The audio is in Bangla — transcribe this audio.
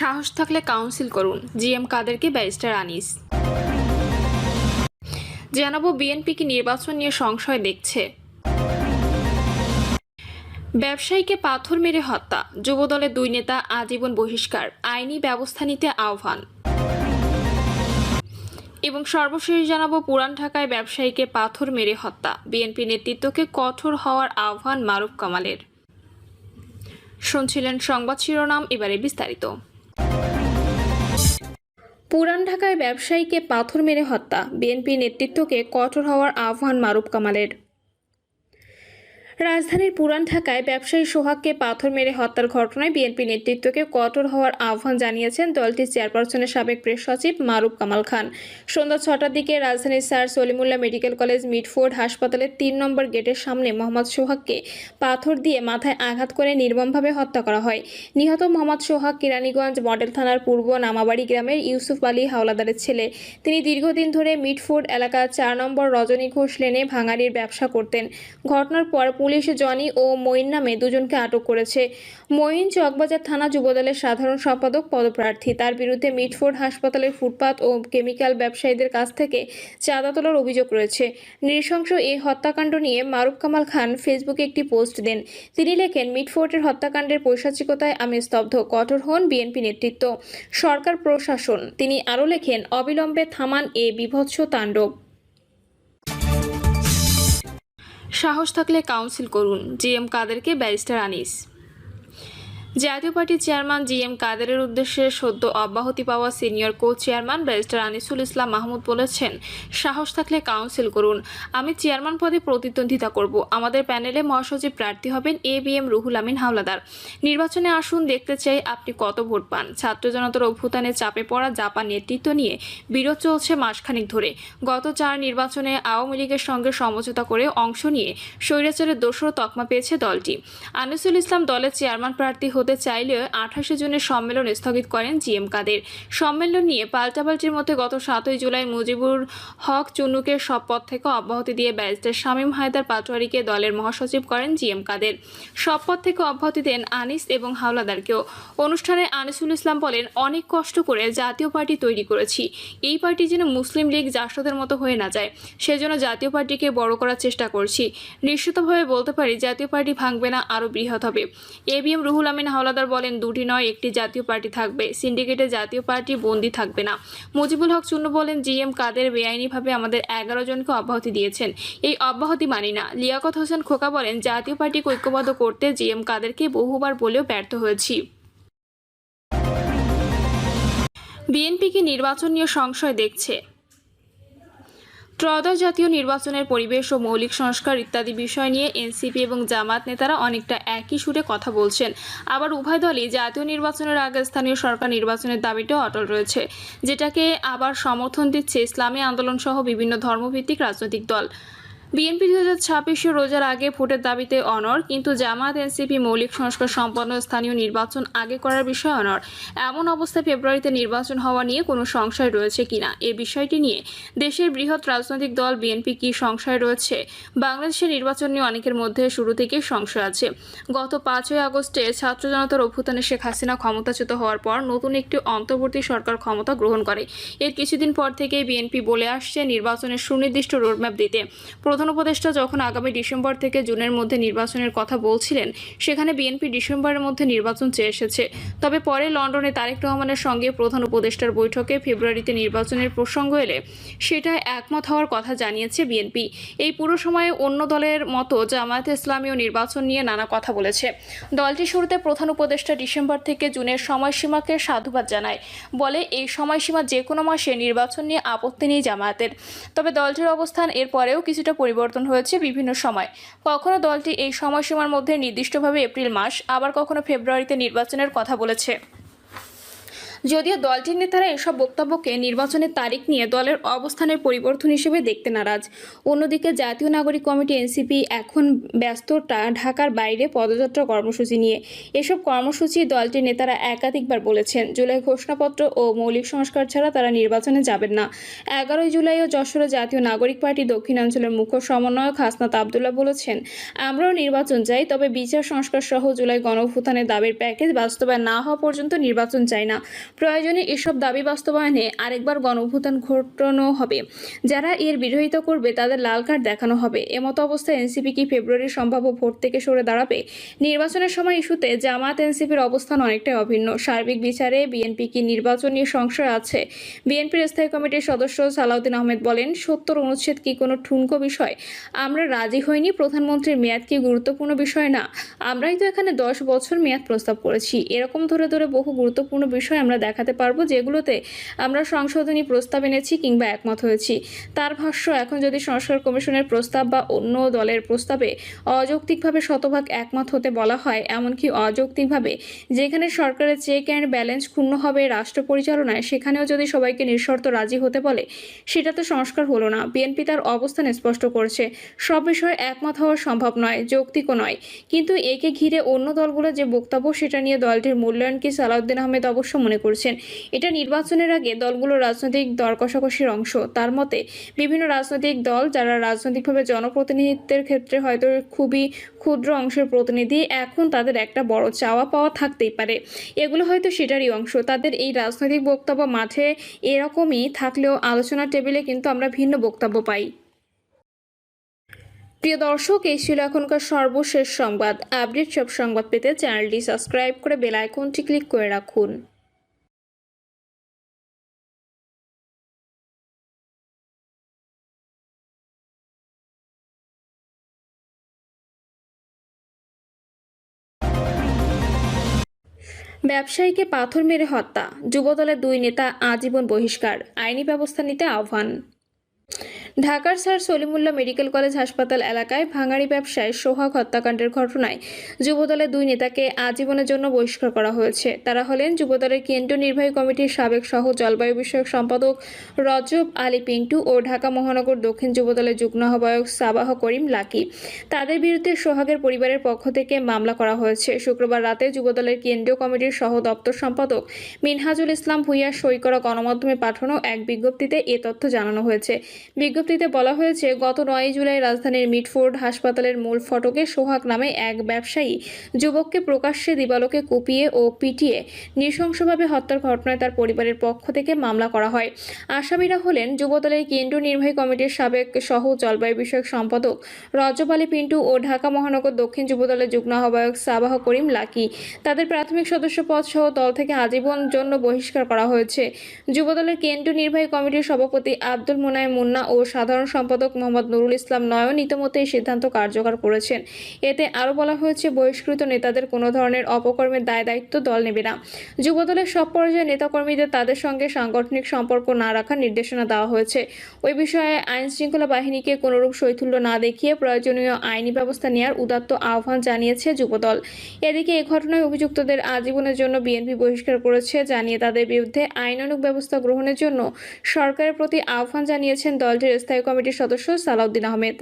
সাহস থাকলে কাউন্সিল করুন। জিএম কাদেরকে ব্যারিস্টার আনিস। জানাব বিএনপি কি নির্বাচন নিয়ে সংশয় দেখছে। ব্যবসায়ীকে পাথর মেরে হত্যা। যুবদলের দুই নেতা আজীবন বহিষ্কার। আইনি ব্যবস্থা নিতে আহ্বান। এবং সর্বশেষ জানাব পুরান ঢাকায় ব্যবসায়ীকে পাথর মেরে হত্যা। বিএনপি নেতৃত্বকে কঠোর হওয়ার আহ্বান মারুফ কামালের। শুনছিলেন সংবাদ শিরোনাম, এবারে বিস্তারিত। পুরান ঢাকায় ব্যবসায়ীকে পাথর মেরে হত্যা। বিএনপি নেতৃত্বকে কঠোর হওয়ার আহ্বান মারুফ কামালের। রাজধানীর পুরান ঢাকায় ব্যবসায়ী সোহাগকে পাথর মেরে হত্যার ঘটনায় বিএনপি নেতৃত্বকে কঠোর হওয়ার আহ্বান জানিয়েছেন দলটির চেয়ারপারসনের সাবেক প্রেস সচিব মারুফ কামাল খান। সন্ধ্যা ছটার দিকে রাজধানীর sir Salimullah medical college Mitford হাসপাতালের তিন নম্বর গেটের সামনে মোহাম্মদ সোহাগকে পাথর দিয়ে মাথায় আঘাত করে নির্মমভাবে হত্যা করা হয়। নিহত মোহাম্মদ সোহাগ কিরানীগঞ্জ মডেল থানার পূর্ব নামাবাড়ি গ্রামের ইউসুফ আলী হাওলাদারের ছেলে। তিনি দীর্ঘদিন ধরে মিডফোর্ড এলাকার চার নম্বর রজনী ঘোষ লেনে ভাঙাড়ির ব্যবসা করতেন। ঘটনার পর পুলিশ জনি ও মঈন নামে দুজনকে আটক করেছে। মঈন চকবাজার থানা যুবদলের সাধারণ সম্পাদক, পদপ্রার্থী। তার বিরুদ্ধে মিটফোর্ড হাসপাতালের ফুটপাত ও কেমিক্যাল ব্যবসায়ীদের কাছ থেকে চাঁদা তোলার অভিযোগ রয়েছে। নৃশংস এই হত্যাকাণ্ড নিয়ে মারুফ কামাল খান ফেসবুকে একটি পোস্ট দেন। তিনি লেখেন মিটফোর্টের হত্যাকাণ্ডের পৈশাচিকতায় আমি স্তব্ধ, কঠোর হন বিএনপি নেতৃত্ব, সরকার প্রশাসন। তিনি আরও লেখেন, অবিলম্বে থামান এ বিভৎস তাণ্ডব। সাহস থাকলে কাউন্সিল করুন জিএম কাদেরকে ব্যারিস্টার আনিস। জাতীয় পার্টির চেয়ারম্যান জি এম কাদেরের উদ্দেশ্যে সদ্য অব্যাহতি পাওয়া senior co chairman barrister Anisul Islam Mahmud বলেছেন, সাহস থাকলে কাউন্সিল করুন। আমি চেয়ারম্যান পদে প্রতিদ্বন্দ্বিতা করব। আমাদের প্যানেলে মহাসচিব প্রার্থী হবেন A B M Ruhul Amin Howlader. নির্বাচনে আসুন, দেখতে চাই আপনি কত ভোট পান। ছাত্র জনতার অভ্যুত্থানে চাপে পড়া জাপান নেতৃত্ব নিয়ে বিরোধ চলছে মাসখানিক ধরে। গত চার নির্বাচনে আওয়ামী লীগের সঙ্গে সমঝোতা করে অংশ নিয়ে স্বৈরাচারের দোষর তকমা পেয়েছে দলটি। আনিসুল ইসলাম দলের চেয়ারম্যান প্রার্থী হতে চাইলেও আঠাশে জুনের সম্মেলন স্থগিত করেন জিএম কাদের। সম্মেলন নিয়ে পাল্টাপাল্টির মধ্যে গত সাতই জুলাই মুজিবুর হক চুন্নুকে সব পদ থেকে অব্যাহতি দিয়ে ব্যারিস্টার শামীম হায়দার পাটোয়ারিকে দলের মহাসচিব করেন জিএম কাদের। সব পদ থেকে অব্যাহতি দেন আনিস এবং হাওলাদারকেও। অনুষ্ঠানে আনিসুল ইসলাম বলেন, অনেক কষ্ট করে জাতীয় পার্টি তৈরি করেছি। এই পার্টি যেন মুসলিম লীগ জাসদের মতো হয়ে না যায়, সেজন্য জাতীয় পার্টিকে বড় করার চেষ্টা করছি। নিশ্চিতভাবে বলতে পারি, জাতীয় পার্টি ভাঙবে না, আরও বৃহৎ হবে। A B M Ruhul Amin Howlader বলেন, দুটি নয়, একটি জাতীয় পার্টি থাকবে। সিন্ডিকেটে জাতীয় পার্টি বন্দী থাকবে না। মুজিবুল হক চুন্নু বলেন, জিএম কাদের বেআইনিভাবে আমাদের এগারো জনকে অব্যাহতি দিয়েছেন। এই অব্যাহতি মানি না। লিয়াকত হোসেন খোকা বলেন, জাতীয় পার্টিকে ঐক্যবদ্ধ করতে জিএম কাদেরকে বহুবার বলেও ব্যর্থ হয়েছি। বিএনপি কি নির্বাচন নিয়ে সংশয় দেখছে। ত্রয়োদশ জাতীয় নির্বাচনের পরিবেশ ও মৌলিক সংস্কার ইত্যাদি বিষয় নিয়ে এনসিপি এবং জামাত নেতারা অনেকটা একই সুরে কথা বলছেন। আবার উভয় দলই জাতীয় নির্বাচনের আগে স্থানীয় সরকার নির্বাচনের দাবিটাও অটল রয়েছে। যেটাকে আবার সমর্থন দিচ্ছে ইসলামী আন্দোলন সহ বিভিন্ন ধর্মভিত্তিক রাজনৈতিক দল। বিএনপি দু হাজার ছাব্বিশে রোজার আগে ভোটের দাবিতে অনর কিন্তু জামাত এনসিপি মৌলিক সংস্কার সম্পন্ন স্থানীয় নির্বাচন আগে করার বিষয়ে অনর এমন অবস্থায় ফেব্রুয়ারিতে নির্বাচন হওয়া নিয়ে কোনো সংশয় রয়েছে কিনা? এ বিষয়টি নিয়ে দেশের বৃহৎ রাজনৈতিক দল বিএনপি কি সংশয় রয়েছে? বাংলাদেশের নির্বাচন নিয়ে অনেকের মধ্যে শুরু থেকেই সংশয় আছে। গত পাঁচই আগস্টে ছাত্র জনতার অভ্যুত্থানে শেখ হাসিনা ক্ষমতাচ্যুত হওয়ার পর নতুন একটি অন্তর্বর্তী সরকার ক্ষমতা গ্রহণ করে। এর কিছুদিন পর থেকেই বিএনপি বলে আসছে নির্বাচনের সুনির্দিষ্ট রোডম্যাপ দিতে। প্রধান উপদেষ্টা যখন আগামী ডিসেম্বর থেকে জুনের মধ্যে নির্বাচনের কথা বলছিলেন, সেখানে বিএনপি ডিসেম্বরের মধ্যে নির্বাচন চেয়ে এসেছে। তবে পরে লন্ডনে তারেক রহমানের সঙ্গে প্রধান উপদেষ্টার বৈঠকে ফেব্রুয়ারিতে নির্বাচনের প্রসঙ্গ এলে সেটা একমত হওয়ার কথা জানিয়েছে বিএনপি। এই পুরো সময়ে অন্য দলের মতো জামায়াতে ইসলামীয় নির্বাচন নিয়ে নানা কথা বলেছে। দলটি শুরুতে প্রধান উপদেষ্টা ডিসেম্বর থেকে জুনের সময়সীমাকে সাধুবাদ জানায়। বলে, এই সময়সীমা যে কোনো মাসে নির্বাচন নিয়ে আপত্তি নেই জামায়াতের। তবে দলটির অবস্থান এরপরেও কিছুটা পরিবর্তন হয়েছে বিভিন্ন সময়। কখনো দলটি এই সময়সীমার মধ্যে নির্দিষ্টভাবে এপ্রিল মাস, আবার কখনো ফেব্রুয়ারিতে নির্বাচনের কথা বলেছে। যদিও দলটির নেতারা এসব বক্তব্যকে নির্বাচনের তারিখ নিয়ে দলের অবস্থানের পরিবর্তন হিসেবে দেখতে নারাজ। অন্যদিকে জাতীয় নাগরিক কমিটি এনসিপি এখন ব্যস্ততা ঢাকার বাইরে পদযাত্রা কর্মসূচি নিয়ে। এসব কর্মসূচি দলটির নেতারা একাধিকবার বলেছেন। জুলাই ঘোষণাপত্র ও মৌলিক সংস্কার ছাড়া তারা নির্বাচনে যাবেন না। এগারোই জুলাই ও যশোরে জাতীয় নাগরিক পার্টি দক্ষিণাঞ্চলের মুখ্য সমন্বয়ক হাসনাত আবদুল্লাহ বলেছেন, আমরাও নির্বাচন চাই, তবে বিচার সংস্কার সহ জুলাই গণঅভ্যুত্থানের দাবির প্যাকেজ বাস্তবায়ন না হওয়া পর্যন্ত নির্বাচন চাই না। প্রয়োজনে এসব দাবি বাস্তবায়নে আরেকবার গণঅভ্যুত্থান ঘটানো হবে। যারা এর বিরোধিতা করবে, তাদের লাল কার্ড দেখানো হবে। এমতো অবস্থায় এনসিপি কি ফেব্রুয়ারির সম্ভাব্য ভোট থেকে সরে দাঁড়াবে? নির্বাচনের সময় ইস্যুতে জামাত এনসিপির অবস্থান অনেকটাই অভিন্ন। সার্বিক বিচারে বিএনপি কি নির্বাচন নিয়ে সংশয় আছে? বিএনপির স্থায়ী কমিটির সদস্য সালাউদ্দিন আহমেদ বলেন, সত্তর অনুচ্ছেদ কি কোনো ঠুনকো বিষয়? আমরা রাজি হইনি, প্রধানমন্ত্রীর মেয়াদ কি গুরুত্বপূর্ণ বিষয় না? আমরাই তো এখানে দশ বছর মেয়াদ প্রস্তাব করেছি। এরকম ধরে ধরে বহু গুরুত্বপূর্ণ বিষয় আমরা দেখাতে পারব, যেগুলোতে আমরা সংশোধনী প্রস্তাব এনেছি কিংবা একমত হয়েছি। তার ভাষ্য, এখন যদি সংস্কার কমিশনের প্রস্তাব বা অন্য দলের প্রস্তাবে অযৌক্তিকভাবে শতভাগ একমত হতে বলা হয়, এমনকি অযৌক্তিকভাবে যেখানে সরকারের চেক অ্যান্ড ব্যালেন্স ক্ষুণ্ণ হবে রাষ্ট্র পরিচালনায়, সেখানেও যদি সবাইকে নিঃশর্ত রাজি হতে বলে, সেটা তো সংস্কার হলো না। বিএনপি তার অবস্থান স্পষ্ট করছে, সব বিষয়ে একমত হওয়া সম্ভব নয়, যৌক্তিকও নয়। কিন্তু একে ঘিরে অন্য দলগুলো যে বক্তব্য, সেটা নিয়ে দলটির মূল্যায়ন কি সালাউদ্দিন আহমেদ অবশ্য মনে করছেন। এটা নির্বাচনের আগে দলগুলোর রাজনৈতিক দর কষাকষির অংশ। তার মতে, বিভিন্ন রাজনৈতিক দল যারা রাজনৈতিকভাবে জনপ্রতিনিধিত্বের ক্ষেত্রে হয়তো খুবই ক্ষুদ্র অংশের প্রতিনিধি, এখন তাদের একটা বড় চাওয়া পাওয়া থাকতেই পারে। এগুলো হয়তো সেটারই অংশ। তাদের এই রাজনৈতিক বক্তব্য মাঠে এরকমই থাকলেও আলোচনা টেবিলে কিন্তু আমরা ভিন্ন বক্তব্য পাই। প্রিয় দর্শক, এই ছিল এখনকার সর্বশেষ সংবাদ। আপডেট সব সংবাদ পেতে চ্যানেলটি সাবস্ক্রাইব করে বেল আইকনটি ক্লিক করে রাখুন। ব্যবসায়ীকে পাথর মেরে হত্যা। যুবদলের দুই নেতা আজীবন বহিষ্কার। আইনি ব্যবস্থা নিতে আহ্বান। ঢাকার স্যার সলিমুল্লাহ মেডিকেল কলেজ হাসপাতাল এলাকায় ভাঙাড়ি ব্যবসায় সোহাগ হত্যাকাণ্ডের ঘটনায় যুবদলের দুই নেতাকে আজীবনের জন্য বহিষ্কার করা হয়েছে। তারা হলেন যুবদলের কেন্দ্রীয় নির্বাহী কমিটির সাবেক সহ জলবায়ু বিষয়ক সম্পাদক রজব আলী পিন্টু ও ঢাকা মহানগর দক্ষিণ যুবদলের যুগ্ম আহ্বায়ক সাবাহ করিম লাকি। তাদের বিরুদ্ধে সোহাগের পরিবারের পক্ষ থেকে মামলা করা হয়েছে। শুক্রবার রাতে যুবদলের কেন্দ্রীয় কমিটির সহ দপ্তর সম্পাদক মিনহাজুল ইসলাম ভুইয়া সই করা গণমাধ্যমে পাঠানো এক বিজ্ঞপ্তিতে এ তথ্য জানানো হয়েছে। বিজ্ঞপ্তিতে বলা হয়েছে, গত নয় জুলাই রাজধানীর মিটফোর্ড হাসপাতালের মূল ফটকে সোহাগ নামে এক ব্যবসায়ী যুবককে প্রকাশ্যে দিবালোকে কুপিয়ে ও পিটিয়ে নৃশংসভাবে হত্যার ঘটনায় তার পরিবারের পক্ষ থেকে মামলা করা হয়। আসামিরা হলেন যুবদলের কেন্দ্রীয় নির্বাহী কমিটির সাবেক সহ জলবায়ু বিষয়ক সম্পাদক রজব পিন্টু ও ঢাকা মহানগর দক্ষিণ যুবদলের যুগ্ম আহ্বায়ক সাবাহ করিম লাকি। তাদের প্রাথমিক সদস্য পদ সহ দল থেকে আজীবন জন্য বহিষ্কার করা হয়েছে। যুবদলের কেন্দ্রীয় নির্বাহী কমিটির সভাপতি আব্দুল মুনায় মুন্না ও সাধারণ সম্পাদক মোহাম্মদ নুরুল ইসলাম নয়ন ইতিমধ্যে এই সিদ্ধান্ত কার্যকর করেছেন। এতে আরও বলা হয়েছে, বহিষ্কৃত নেতাদের কোনো ধরনের অপকর্মের দায় দায়িত্ব দল নেবে না। যুবদলের সব পর্যায়ে নেতাকর্মীদের তাদের সঙ্গে সাংগঠনিক সম্পর্ক না রাখার নির্দেশনা দেওয়া হয়েছে। ওই বিষয়ে আইন শৃঙ্খলা বাহিনীকে কোনোরূপ শৈথুল্য না দেখিয়ে প্রয়োজনীয় আইনি ব্যবস্থা নেওয়ার উদাত্ত আহ্বান জানিয়েছে যুবদল। এদিকে এ ঘটনায় অভিযুক্তদের আজীবনের জন্য বিএনপি বহিষ্কার করেছে জানিয়ে তাদের বিরুদ্ধে আইনানুগ ব্যবস্থা গ্রহণের জন্য সরকারের প্রতি আহ্বান জানিয়েছেন দলটির স্থায়ী কমিটির সদস্য সালাউদ্দিন আহমেদ।